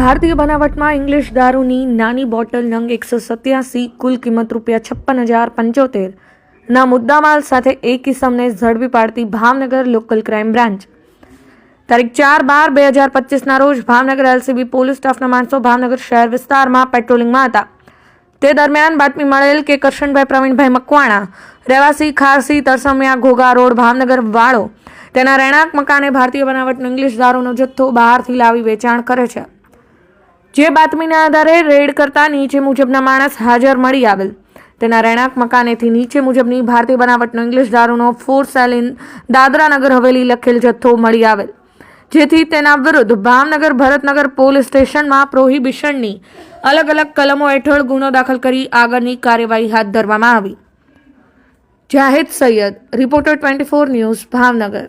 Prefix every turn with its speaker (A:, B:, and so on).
A: ભારતીય બનાવટમાં ઇંગ્લિશ દારૂની નાની બોટલ નંગ એકસો સત્યાસી, કુલ કિંમત રૂપિયા છપ્પન હજાર પંચોતેર. ના મુદ્દામાલ સાથે એક કિસમને ઝડપી પાડતી ભાવનગર લોકલ ક્રાઇમ બ્રાન્ચ. તારીખ ચાર બાર બે હજાર પચીસના રોજ ભાવનગર એલસીબી પોલીસ સ્ટાફના માણસો ભાવનગર શહેર વિસ્તારમાં પેટ્રોલિંગમાં હતા. તે દરમિયાન બાતમી મળેલ કે કરશનભાઈ, પ્રવીણભાઈ મકવાણા, રહેવાસી ખારસી, તરસમિયા, ઘોઘા રોડ, ભાવનગર વાળો. તેના રહેણાંક મકાને ભારતીય બનાવટનો ઇંગ્લિશ દારૂનો જથ્થો બહારથી લાવી વેચાણ કરે છે. જે બાતમીના આધારે રેડ કરતા નીચે મુજબના માણસ હાજર મળી આવેલ. તેના રહેણાંક મકાનેથી નીચે મુજબની ભારતીય બનાવટનો ઇંગ્લિશ દારૂનો for sale in Dadra Nagar Haveli લખેલ જથ્થો મળી આવેલ. જેથી તેના વિરુદ્ધ ભાવનગર ભરતનગર પોલીસ સ્ટેશનમાં પ્રોહિબિશનની અલગ અલગ કલમો હેઠળ ગુનો દાખલ કરી આગળની કાર્યવાહી હાથ ધરવામાં આવી. Jahed Saiyed, reporter twenty four news, Bhavnagar.